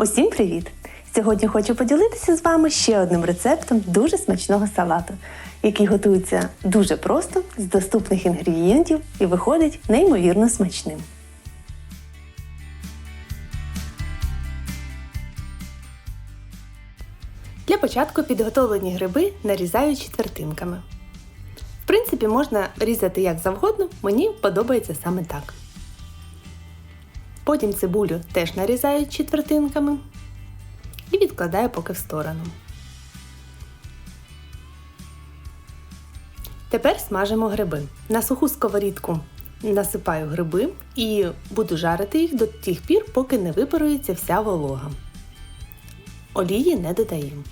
Усім привіт! Сьогодні хочу поділитися з вами ще одним рецептом дуже смачного салату, який готується дуже просто з доступних інгредієнтів і виходить неймовірно смачним. Для початку підготовлені гриби нарізаю четвертинками. В принципі, можна різати як завгодно, мені подобається саме так. Потім цибулю теж нарізаю четвертинками і відкладаю поки в сторону. Тепер смажимо гриби. На суху сковорідку насипаю гриби і буду жарити їх до тих пір, поки не випарується вся волога. Олії не додаю.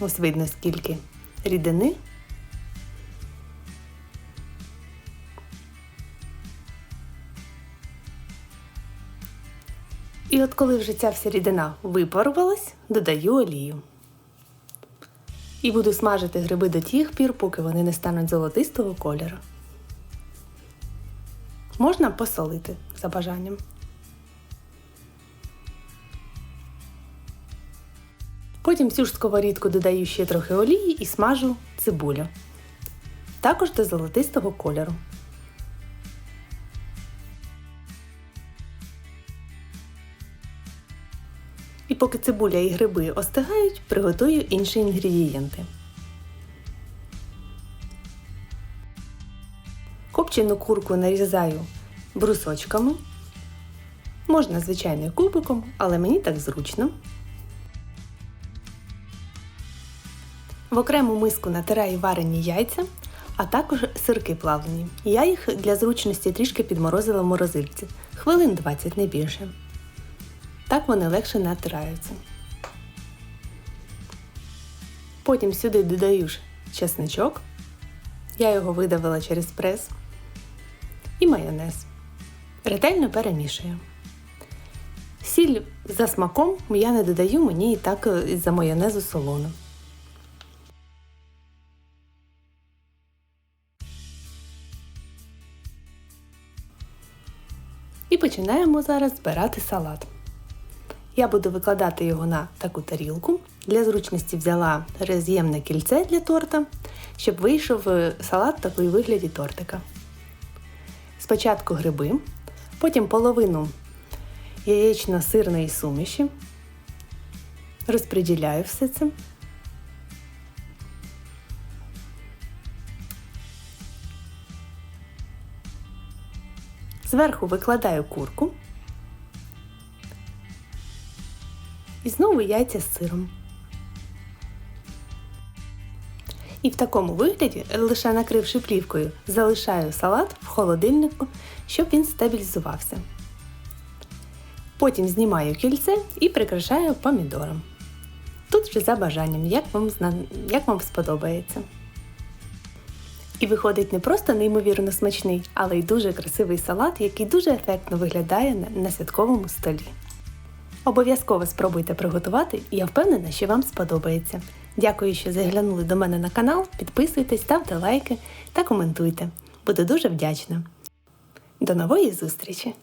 Ось видно скільки рідини. І от коли вже ця вся рідина випарувалась, додаю олію. І буду смажити гриби до тих пір, поки вони не стануть золотистого кольору. Можна посолити за бажанням. Потім всю ж сковорідку додаю ще трохи олії і смажу цибулю. Також до золотистого кольору. І поки цибуля і гриби остигають, приготую інші інгредієнти. Копчену курку нарізаю брусочками. Можна, звичайно, кубиком, але мені так зручно. В окрему миску натираю варені яйця, а також сирки плавлені. Я їх для зручності трішки підморозила в морозильці. Хвилин 20 не більше. Так вони легше натираються. Потім сюди додаю ж чесничок. Я його видавила через прес. І майонез. Ретельно перемішую. Сіль за смаком я не додаю, мені і так із-за майонезу солоно. І починаємо зараз збирати салат. Я буду викладати його на таку тарілку. Для зручності взяла роз'ємне кільце для торта, щоб вийшов салат в такий вигляді тортика. Спочатку гриби, потім половину яєчно-сирної суміші. Розподіляю все це. Зверху викладаю курку. І знову яйця з сиром. І в такому вигляді, лише накривши плівкою, залишаю салат в холодильнику, щоб він стабілізувався. Потім знімаю кільце і прикрашаю помідором. Тут вже за бажанням, як вам, як вам сподобається. І виходить не просто неймовірно смачний, але й дуже красивий салат, який дуже ефектно виглядає на святковому столі. Обов'язково спробуйте приготувати, і я впевнена, що вам сподобається. Дякую, що заглянули до мене на канал, підписуйтесь, ставте лайки та коментуйте. Буду дуже вдячна. До нової зустрічі!